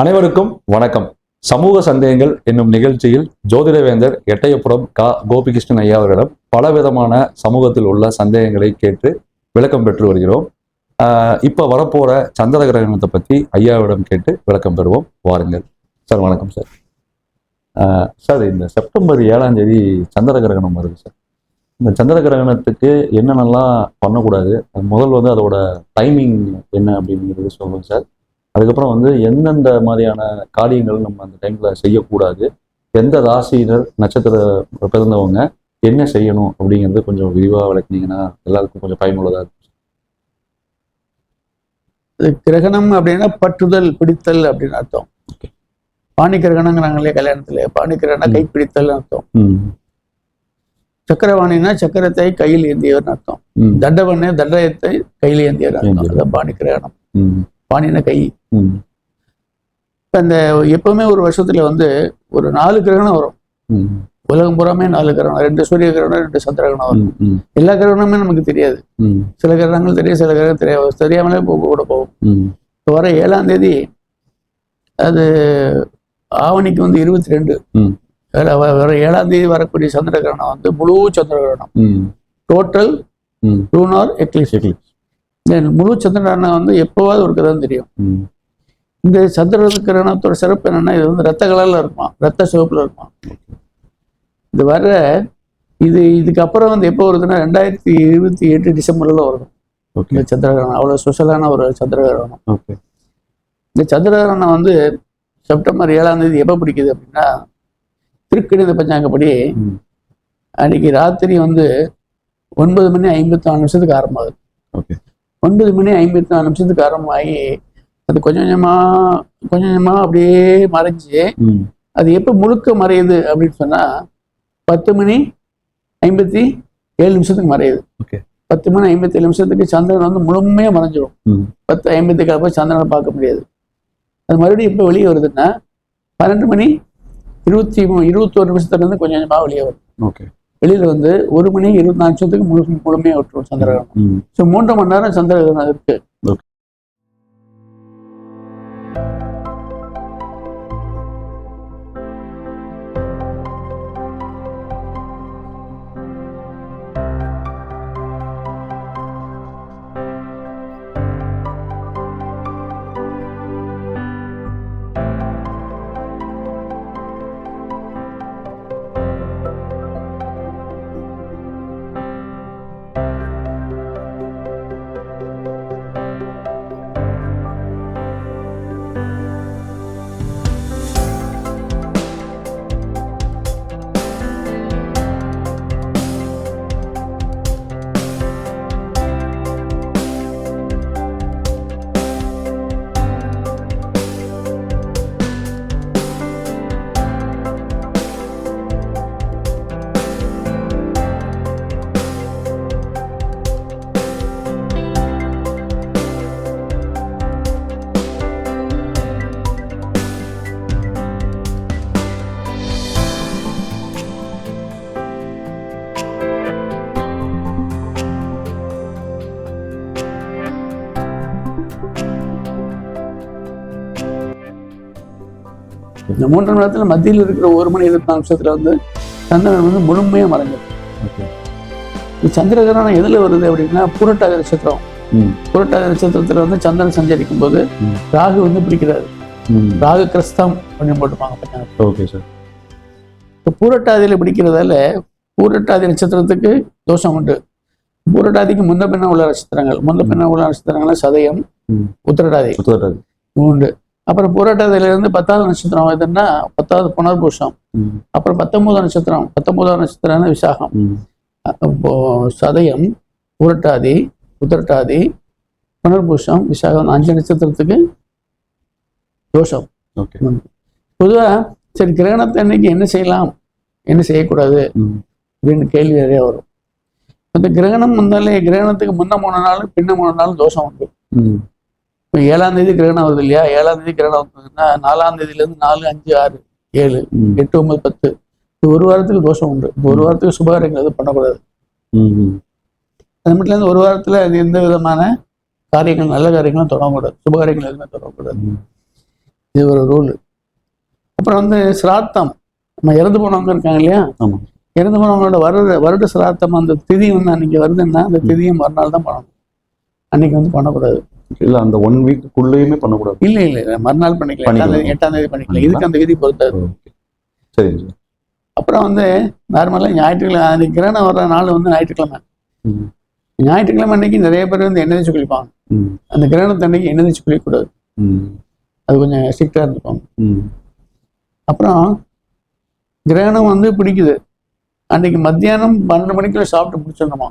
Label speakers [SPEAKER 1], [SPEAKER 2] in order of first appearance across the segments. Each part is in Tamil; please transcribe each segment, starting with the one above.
[SPEAKER 1] அனைவருக்கும் வணக்கம். சமூக சந்தேகங்கள் என்னும் நிகழ்ச்சியில் ஜோதிடவேந்தர் எட்டயபுரம் கா. கோபிகிருஷ்ணன் ஐயா அவர்களிடம் பலவிதமான சமூகத்தில் உள்ள சந்தேகங்களை கேட்டு விளக்கம் பெற்று வருகிறோம். இப்போ வரப்போற சந்திர கிரகணத்தை பத்தி ஐயாவிடம் கேட்டு விளக்கம் பெறுவோம். வாருங்கள். சார் வணக்கம் சார். சார் இந்த செப்டம்பர் ஏழாம் தேதி சந்திர கிரகணம் வருது சார். இந்த சந்திர கிரகணத்துக்கு என்னென்னலாம் பண்ணக்கூடாது? முதல் வந்து அதோட டைமிங் என்ன அப்படிங்கிறது சொல்லுங்க சார். அதுக்கப்புறம் வந்து எந்தெந்த மாதிரியான காரியங்கள் நம்ம அந்த டைம்ல செய்யக்கூடாது? எந்த ராசியினர் நட்சத்திர பிறந்தவங்க என்ன செய்யணும் அப்படிங்கிறது கொஞ்சம் விரிவாக விளக்குனீங்கன்னா எல்லாருக்கும் கொஞ்சம் பயனுள்ளதா இருக்கும்.
[SPEAKER 2] கிரகணம் அப்படின்னா பற்றுதல் பிடித்தல் அப்படின்னு அர்த்தம். பாணி கிரகணங்கிறாங்களே கல்யாணத்துல பாணி கிரகணம் கை பிடித்தல் அர்த்தம். சக்கரவாணினா சக்கரத்தை கையில் ஏந்தியவர்னு அர்த்தம்.
[SPEAKER 1] ம்,
[SPEAKER 2] தண்டவண்ணே தண்டயத்தை கையில் ஏந்தியவர் அர்த்தம்.
[SPEAKER 1] ஏந்தியவர்.
[SPEAKER 2] அதான் பாணி கிரகணம்.
[SPEAKER 1] ம்,
[SPEAKER 2] பாணின கை. இப்ப இந்த எப்பவுமே ஒரு வருஷத்துல வந்து ஒரு நாலு கிரகணம் வரும். உலகம் பூராமே நாலு கிரகணம். ரெண்டு சூரிய கிரகணம் ரெண்டு சந்திர கிரகணம் வரும். எல்லா கிரகணமே நமக்கு தெரியாது. சில கிரகணங்கள் தெரியும் சில கிரகம் தெரியாது. தெரியாமலே போக கூட போகும். வர ஏழாம் தேதி அது ஆவணிக்கு வந்து இருபத்தி ரெண்டு. வர ஏழாம் தேதி வரக்கூடிய சந்திர கிரகணம் வந்து முழு சந்திர கிரகணம். Total lunar eclipse
[SPEAKER 1] eclipse.
[SPEAKER 2] முழு சந்திர கிரகணம் வந்து எப்போவாது ஒரு தான் தெரியும். இந்த சந்திர கிரகணத்தோட சிறப்பு என்னன்னா இது வந்து ரத்த கலர்ல இருக்குமா? ரத்த சிவப்புல இருக்குமா? இது வர்ற இது இதுக்கப்புறம் வந்து எப்போ வருதுன்னா ரெண்டாயிரத்தி இருபத்தி எட்டு டிசம்பர்ல வரும்.
[SPEAKER 1] ஓகே.
[SPEAKER 2] இந்த சந்திர கிரகணம் அவ்வளோ ஸ்பெஷலான ஒரு சந்திர கிரகணம்
[SPEAKER 1] ஓகே.
[SPEAKER 2] இந்த சந்திர கிரகணம் வந்து செப்டம்பர் ஏழாம் தேதி எப்போ பிடிக்குது அப்படின்னா திருக்கணித பஞ்சாங்கப்படி அன்னைக்கு ராத்திரி வந்து ஒன்பது மணி ஐம்பத்தி நாலு நிமிஷத்துக்கு ஆரம்பமாகுது.
[SPEAKER 1] ஓகே.
[SPEAKER 2] ஒன்பது மணி ஐம்பத்தி நாலு நிமிஷத்துக்கு ஆரம்பமாகி அது கொஞ்சம் கொஞ்சமா கொஞ்சம் கொஞ்சமா அப்படியே மறைஞ்சு அது எப்போ முழுக்க மறையுது அப்படின்னு சொன்னா பத்து மணி ஐம்பத்தி ஏழு நிமிஷத்துக்கு மறையுது. பத்து மணி ஐம்பத்தி ஏழு நிமிஷத்துக்கு சந்திரன் வந்து முழுமையா மறைஞ்சிடும் பத்து ஐம்பத்தி கிழமை சந்திரனை பார்க்க முடியாது. அது மறுபடியும் எப்போ வெளியே வருதுன்னா பன்னெண்டு மணி இருபத்தி மூ இருபத்தோரு நிமிஷத்துல இருந்து கொஞ்சம் கொஞ்சமாக வெளியே வரும்.
[SPEAKER 1] ஓகே.
[SPEAKER 2] வெளியில வந்து ஒரு மணி இருபத்தி நாலு நிமிஷத்துக்கு முழு முழுமையாக விட்டுரும் சந்திரகிரகணம். ஸோ மூன்று மணி நேரம் சந்திரகிரகணம் இருக்கு. இந்த மூன்று மணி நேரத்துல மத்தியில் இருக்கிற ஒரு மணி இருபத்தி நாலு நிமிஷத்துல வந்து சந்திரன் வந்து முழுமையாக மறைஞ்சிடும் சந்திரகிரகணம் எதுல வருது அப்படின்னா புரட்டாதி நட்சத்திரம். புரட்டாதி நட்சத்திரத்துல வந்து சந்திரன் சஞ்சரிக்கும் போது. ராகு வந்து பிடிக்கிறாரு ராகு கிறிஸ்தம் அப்படின்னு போட்டுப்பாங்க.
[SPEAKER 1] Okay sir.
[SPEAKER 2] இப்போ பூரட்டாதியில பிடிக்கிறதால பூரட்டாதி நட்சத்திரத்துக்கு தோஷம் உண்டு. பூரட்டாதிக்கு முந்த பின்ன உள்ள நட்சத்திரங்கள். முந்த பின்ன உள்ள நட்சத்திரங்கள் சதயம். உத்திரட்டாதி.
[SPEAKER 1] புத்தகத்தாது.
[SPEAKER 2] உண்டு. அப்புறம் பூரட்டாதியில இருந்து பத்தாவது நட்சத்திரம் எதுன்னா பத்தாவது புனர்பூஷம். அப்புறம் பத்தொன்பதாம் நட்சத்திரம். பத்தொன்பதாம் நட்சத்திரம் விசாகம். இப்போ சதயம் புரட்டாதி உத்திரட்டாதி புனர்பூஷம் விசாகம் அஞ்சு நட்சத்திரத்துக்கு தோஷம்.
[SPEAKER 1] ஓகே.
[SPEAKER 2] பொதுவா சரி கிரகணத்தை அன்னைக்கு என்ன செய்யலாம்? என்ன செய்யக்கூடாது? அப்படின்னு கேள்வி நிறைய வரும். அந்த கிரகணம் வந்தாலே கிரகணத்துக்கு முன்ன மூணு நாள் பின்ன மூணு நாள் தோஷம் உண்டு. இப்போ ஏழாம் தேதி கிரகணம் வருது இல்லையா? ஏழாம் தேதி கிரகணம் வந்ததுன்னா நாலாம் தேதியில இருந்து நாலு அஞ்சு ஆறு ஏழு எட்டு ஒன்பது பத்து. இது ஒரு வாரத்துக்கு தோஷம் உண்டு. இப்போ ஒரு வாரத்துக்கு சுபகாரியங்கள் எதுவும் பண்ணக்கூடாது. அது மட்டும் இல்லாமல் ஒரு வாரத்துல அது எந்த விதமான காரியங்கள் நல்ல காரியங்களும் தொடங்கக்கூடாது. சுபகாரியங்கள் எதுவுமே தொடங்கக்கூடாது. இது ஒரு ரூல். அப்புறம் வந்து சிராத்தம். நம்ம இறந்து போனவங்க இருக்காங்க இல்லையா?
[SPEAKER 1] ஆமா.
[SPEAKER 2] இறந்து போனவங்களோட வருட வருட சிராத்தம் அந்த திதி வந்து அன்னைக்கு வருதுன்னா அந்த திதியை மறுநாள் தான் பண்ணணும். அன்னைக்கு வந்து பண்ணக்கூடாது.
[SPEAKER 1] இல்ல அந்த ஒன் வீக்குள்ளேயுமே பண்ணக்கூடாது.
[SPEAKER 2] இல்லை இல்லை மறுநாள் பண்ணிக்கலாம். எட்டாம் தேதி பண்ணிக்கலாம். இதுக்கு அந்த விதி பொறுத்தாது.
[SPEAKER 1] சார்
[SPEAKER 2] அப்புறம் வந்து நார்மலாக ஞாயிற்றுக்கிழமை அன்னைக்கு கிரகணம் வர்ற நாள் வந்து ஞாயிற்றுக்கிழமை. ஞாயிற்றுக்கிழமை அன்னைக்கு நிறைய பேர் வந்து எண்ணெய் குளிப்பாங்க. அந்த கிரகணத்து அன்னைக்கு எண்ணெய் தேய்ச்சி குளிக்கக்கூடாது. அது கொஞ்சம் ஸ்ட்ரிக்டாக இருந்துப்பாங்க அப்புறம் கிரகணம் வந்து பிடிக்குது. அன்னைக்கு மத்தியானம் பன்னெண்டு மணிக்குள்ள சாப்பிட்டு முடிச்சிடணுமா?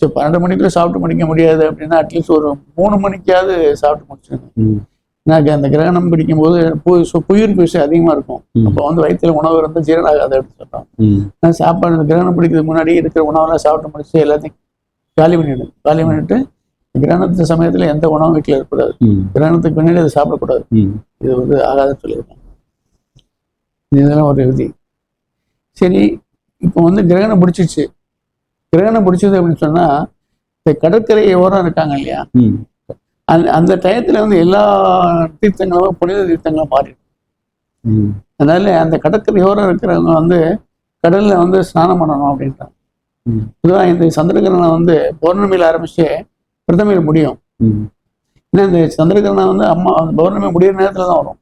[SPEAKER 2] ஸோ பன்னெண்டு மணிக்குள்ள சாப்பிட்டு முடிக்க முடியாது அப்படின்னா அட்லீஸ்ட் ஒரு மூணு மணிக்காவது சாப்பிட்டு முடிச்சிடணும்
[SPEAKER 1] ம்.
[SPEAKER 2] ஏன்னா அந்த கிரகணம் பிடிக்கும்போது பு சு- புயிர்ப்பு விஷயம் அதிகமாக இருக்கும். அப்போ வந்து வயிற்றுல உணவு இருந்து ஜீரணம் ஆகாது அப்படின்னு சொல்றாங்க
[SPEAKER 1] ம்.
[SPEAKER 2] நான் சாப்பாடு இந்த கிரகணம் பிடிக்கிறதுக்கு முன்னாடி இருக்கிற உணவெல்லாம் சாப்பிட்டு முடிச்சு எல்லாத்தையும் காலி பண்ணிவிடும் காலி பண்ணிட்டு கிரகணத்து சமயத்துல எந்த உணவும் வீட்டில் இருக்கக்கூடாது. கிரகணத்துக்கு பின்னாடி அதை சாப்பிடக்கூடாது. இது வந்து ஆகாதுன்னு சொல்லியிருக்காங்க. இதெல்லாம் ஒரு விதி. சரி இப்போ வந்து கிரகணம் பிடிச்சிச்சு கிரகணம் பிடிச்சது அப்படின்னு சொன்னா இந்த கடற்கரை ஓரம் இருக்காங்க இல்லையா? அந்த அந்த டயத்துல வந்து எல்லா தீர்த்தங்களும் புனித தீர்த்தங்களும் மாறிடும். அதனால அந்த கடற்கரையோரம் இருக்கிறவங்க வந்து கடல்ல வந்து ஸ்நானம் பண்ணணும் அப்படின்றாங்க
[SPEAKER 1] ம்.
[SPEAKER 2] பொதுவாக இந்த சந்திரகிரகணம் வந்து பௌர்ணமியில் ஆரம்பிச்சு பிரதமையில் முடியும். ஏன்னா இந்த சந்திரகிரகணம் வந்து அம்மா பௌர்ணமி முடியிற நேரத்துல தான் வரும்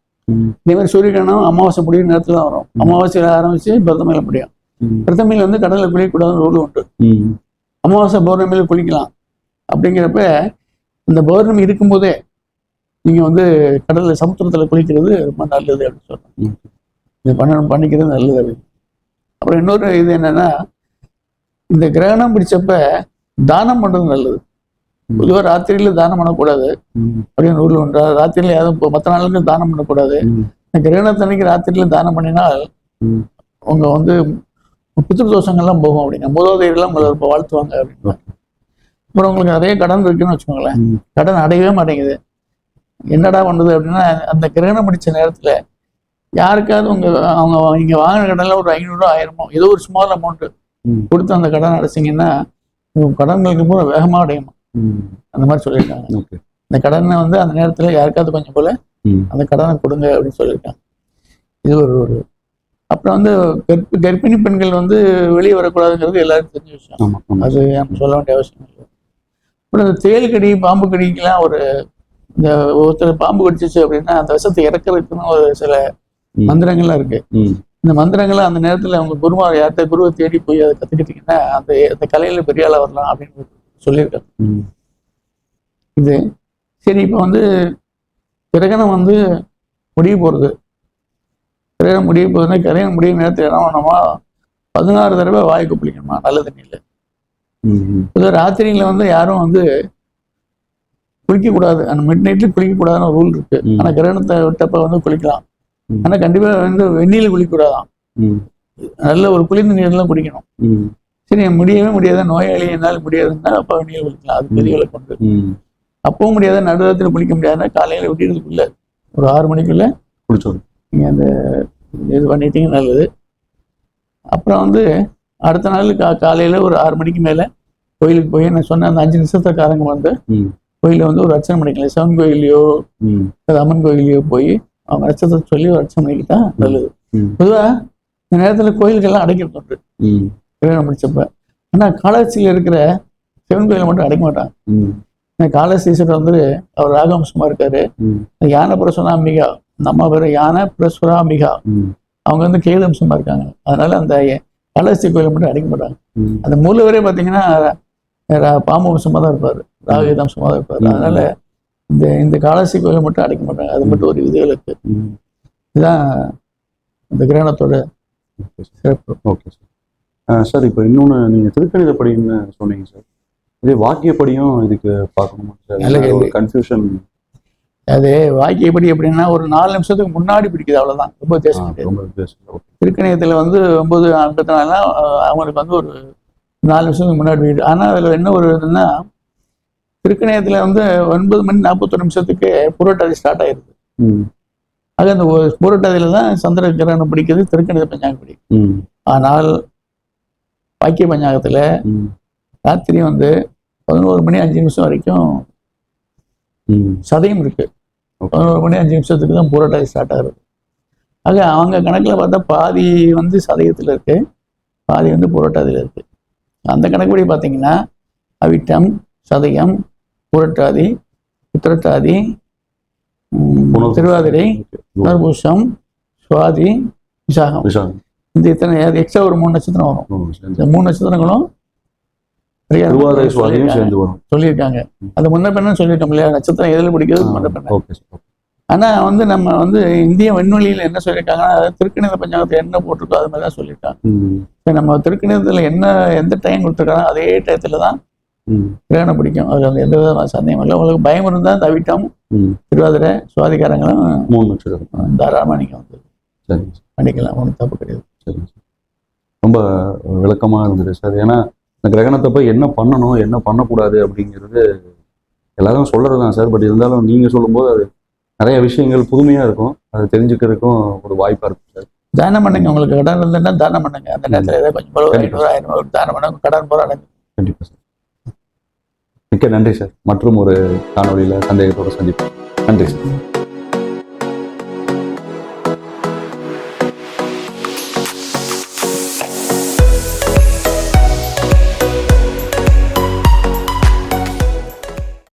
[SPEAKER 2] இதே மாதிரி சூரிய கிரகணம் அமாவாசை முடியிற நேரத்துல தான் வரும். அமாவாசையில் ஆரம்பிச்சு பிரதமையில் முடியும். பிரதமையில் வந்து கடலில் குளிக்கக்கூடாதுன்னு ரூல் உண்டு. அமாவாசை பௌர்ணமியில் குளிக்கலாம். அப்படிங்கிறப்ப இந்த பௌர்ணமி இருக்கும்போதே நீங்க வந்து கடல்ல சமுத்திரத்துல குளிக்கிறது ரொம்ப நல்லது அப்படின்னு சொல்றாங்க.
[SPEAKER 1] ம்.
[SPEAKER 2] இது பண்ண பண்ணிக்கிறது நல்லது அப்படின்னு. அப்புறம் இன்னொரு இது என்னன்னா இந்த கிரகணம் பிடிச்சப்ப தானம் பண்றது நல்லது. பொதுவாக ராத்திரியில தானம் பண்ணக்கூடாது. அப்படின்னு ரூல் உண்டு. ராத்திரியில யாரும் மற்ற நாளுக்கு தானம் பண்ணக்கூடாது. கிரகணத்தன்னைக்கு ராத்திரியில தானம் பண்ணினால் உங்க வந்து பித்ரு தோஷங்கள்லாம் போகும் அப்படிங்க மூதாதையெல்லாம் உங்களை இப்போ வாழ்த்துவாங்க அப்படின்னு. அப்புறம் உங்களுக்கு நிறைய கடன் இருக்குன்னு வச்சுக்கோங்களேன். கடன் அடையவே மாட்டேங்குது. என்னடா பண்ணுது அப்படின்னா அந்த கிரகணம் பிடிச்ச நேரத்துல யாருக்காவது உங்க அவங்க நீங்க வாங்கின கடன்ல ஒரு ஐநூறுரூவா ஆயிரமோ ஏதோ ஒரு ஸ்மால் அமௌண்ட். கொடுத்து அந்த கடன் அடைச்சிங்கன்னா உங்க கடன்களுக்கு பூரா வேகமா அடையுமா? அந்த மாதிரி சொல்லியிருக்காங்க. இந்த கடனை வந்து அந்த நேரத்துல யாருக்காவது கொஞ்சம் போல அந்த கடனை கொடுங்க அப்படின்னு சொல்லியிருக்காங்க. இது ஒரு ஒரு அப்புறம் வந்து கர்ப்பி கர்ப்பிணி பெண்கள் வந்து வெளியே வரக்கூடாதுங்கிறது எல்லாருக்கும் தெரிஞ்ச விஷயம். அது நம்ம சொல்ல வேண்டிய அவசியம் இல்லை. அப்புறம் இந்த தேள் கடி பாம்பு கடிக்கெல்லாம் ஒரு இந்த ஒருத்தர் பாம்பு கடிச்சிச்சு அப்படின்னா அந்த விஷத்தை இறக்குறதுக்குன்னு ஒரு சில. மந்திரங்கள்லாம் இருக்கு. இந்த மந்திரங்களை அந்த நேரத்துல அவங்க குருமார் யார்கிட்ட குருவை தேடி போய் அதை கத்துக்கிட்டீங்கன்னா அந்த அந்த கலையில பெரிய ஆளா வரலாம் அப்படின்னு சொல்லியிருக்காங்க இது சரி இப்போ வந்து கிரகணம் வந்து முடிய போகிறது கிரகணம் முடிய போகுதுன்னா கிரகணம் முடியும் நேரத்தில் என்ன பண்ணணுமா? பதினாறு தடவை வாய் குப்பிளிக்கணுமா நல்ல தண்ணியில். பொதுவாக ராத்திரியில் வந்து யாரும் வந்து குளிக்கக்கூடாது அந்த மிட் நைட்டில் குளிக்கக்கூடாதுன்னு ரூல் இருக்கு. ஆனால் கிரகணத்தை விட்டப்ப வந்து குளிக்கலாம். ஆனால் கண்டிப்பாக வந்து வெந்நீர் குளிக்கக்கூடாதான் நல்ல ஒரு குளிர்ந்த நீர்லாம் குடிக்கணும் சரி முடியவே முடியாத நோயாளி என்னால் முடியாதுன்னா அப்போ வெந்நீர் குளிக்கலாம். அது பெரிய கொண்டு அப்பவும் முடியாத நடுராத்திரி குளிக்க முடியாதுன்னா காலையில் விடியறதுக்குள்ள ஒரு ஆறு மணிக்குள்ள
[SPEAKER 1] குடிச்சோம்
[SPEAKER 2] நீங்கள் அந்த இது பண்ணிட்டீங்க நல்லது. அப்புறம் வந்து அடுத்த நாள் கா காலையில் ஒரு ஆறு மணிக்கு மேலே கோயிலுக்கு போய் நான் சொன்ன அந்த அஞ்சு நிமிஷத்துக்காரங்க வந்து கோயிலில் வந்து ஒரு அர்ச்சனை பண்ணிக்கலாம். சிவன் கோயிலையோ அம்மன் கோயிலையோ போய் அவங்க அர்ச்சத்தை சொல்லி ஒரு அர்ச்சனை பண்ணிக்கிட்டா நல்லது. பொதுவாக இந்த நேரத்தில் கோயில்கள்லாம் அடைக்கிறது உண்டு.
[SPEAKER 1] ம்.
[SPEAKER 2] கிரகணம் முடிச்சப்ப. ஆனால் காலஹஸ்தியில் இருக்கிற சிவன் கோயிலை மட்டும் அடைக்க மாட்டாங்க. காலஹஸ்தீஸ்வரர் வந்து அவர் ராகவம்சமா இருக்காரு. யானை பிரசுராம்பிகா அந்த அம்மா பேர் யானை பிரசுராம்பிகா அவங்க வந்து கேதம்சமா இருக்காங்க. அதனால அந்த காலஹஸ்தி கோயிலை மட்டும் அடைக்க மாட்டாங்க. அந்த மூலவரே பார்த்தீங்கன்னா பாம்பு வம்சமாக தான் இருப்பார். ராகதம்சமாக தான் இருப்பார். அதனால இந்த இந்த காலஹஸ்தி கோயிலை மட்டும் அடைக்க மாட்டாங்க. அது மட்டும் ஒரு விதிகளுக்கு
[SPEAKER 1] ம்.
[SPEAKER 2] இதுதான் இந்த கிரகணத்தோட
[SPEAKER 1] ஓகே சார்.
[SPEAKER 2] சிறப்பு.
[SPEAKER 1] Okay sir. சார் இப்போ இன்னொன்று நீங்கள் திருக்கணிதப்படின்னு சொன்னீங்க சார். இதே வாக்கியப்படியும் இதுக்கு பார்க்கணுமா சார். கன்ஃபியூஷன்
[SPEAKER 2] அது வாக்கியப்படி எப்படின்னா ஒரு நாலு நிமிஷத்துக்கு முன்னாடி பிடிக்குது அவ்வளவுதான். ரொம்ப
[SPEAKER 1] ஓகே
[SPEAKER 2] திருக்கணியத்தில் வந்து ஒன்பது ஐம்பத்தி நாலுனா அவங்களுக்கு வந்து ஒரு நாலு நிமிஷத்துக்கு முன்னாடி வீடு ஆனால் அதில் என்ன ஒரு இதுன்னா திருக்கணியத்தில் வந்து ஒன்பது மணி நாற்பத்தொரு நிமிஷத்துக்கு புரோட்டாதி ஸ்டார்ட் ஆயிருது.
[SPEAKER 1] ம்.
[SPEAKER 2] ஆக அந்த புரோட்டாதியில் தான் சந்திர கிரகணம் பிடிக்கிறது திருக்கணித பஞ்சாங்கம் பிடிக்கும் ஆனால் வாக்கிய பஞ்சாங்கத்தில் ராத்திரி வந்து பதினோரு மணி அஞ்சு நிமிஷம் வரைக்கும் சதயம் இருக்கு.
[SPEAKER 1] Okay.
[SPEAKER 2] பதினோரு மணி அஞ்சு நிமிஷத்துக்கு தான் புரட்டாதி ஸ்டார்ட் ஆகுது ஆக அவங்க கணக்கில் பார்த்தா பாதி வந்து சதயத்தில் இருக்கு பாதி வந்து புரட்டாதியில் இருக்கு அந்த கணக்குப்படி பார்த்தீங்கன்னா அவிட்டம் சதயம் புரட்டாதி உத்திரட்டாதி. திருவாதிரை. புனர்பூசம் சுவாதி விசாகம். இந்த இத்தனை எக்ஸ்ட்ரா ஒரு மூணு நட்சத்திரம் வரும். இந்த மூணு நட்சத்திரங்களும் சொல்லியிருக்காங்க. அது முன்ன பெண்ணு சொல்லியிருக்கோம் இல்லையா? நட்சத்திரம் எதில் பிடிக்கிறது முன்ன பெண்ணு ஆனா வந்து நம்ம வந்து இந்திய விண்வெளியில என்ன சொல்லியிருக்காங்கன்னா திருக்கணித பஞ்சாங்கத்தில் என்ன போட்டிருக்கோ அது மாதிரி தான் சொல்லியிருக்காங்க. நம்ம திருக்கணிதத்தில் என்ன எந்த டைம் கொடுத்துருக்காங்க அதே டயத்துல தான் கிரகணம் பிடிக்கும். அதுல வந்து எந்த விதமான சந்தேகம் இல்லை. உங்களுக்கு பயம் இருந்தால் தவிட்டம். திருவாதிரை சுவாதிகாரங்களும்
[SPEAKER 1] மூணு நட்சத்திரம்.
[SPEAKER 2] தாராளமாக நீங்கள் வந்து
[SPEAKER 1] சரி
[SPEAKER 2] பண்ணிக்கலாம். ஒன்றும் தப்பு கிடையாது.
[SPEAKER 1] ரொம்ப விளக்கமா இருந்தது சார் ஏன்னா இந்த கிரகணத்தை போய் என்ன பண்ணணும் என்ன பண்ணக்கூடாது அப்படிங்கிறது எல்லாரும் சொல்றது தான் சார். பட் இருந்தாலும் நீங்க சொல்லும்போது அது நிறைய விஷயங்கள் புதுமையா இருக்கும். அது தெரிஞ்சுக்கிறதுக்கும் ஒரு வாய்ப்பா இருக்கும் சார்.
[SPEAKER 2] தானம் பண்ணுங்க. உங்களுக்கு கடன் இருந்ததுன்னா தானம் பண்ணுங்க. அந்த நேரத்தில் ஏதாவது கொஞ்சம். ஐநூறு ஆயிரம் ரூபாய் தானம் பண்ணுங்க கடன் போராட
[SPEAKER 1] கண்டிப்பா சார். மிக்க நன்றி சார். மற்றும் ஒரு காணொளியில சந்தேகத்தோட சந்திப்போம். நன்றி சார்.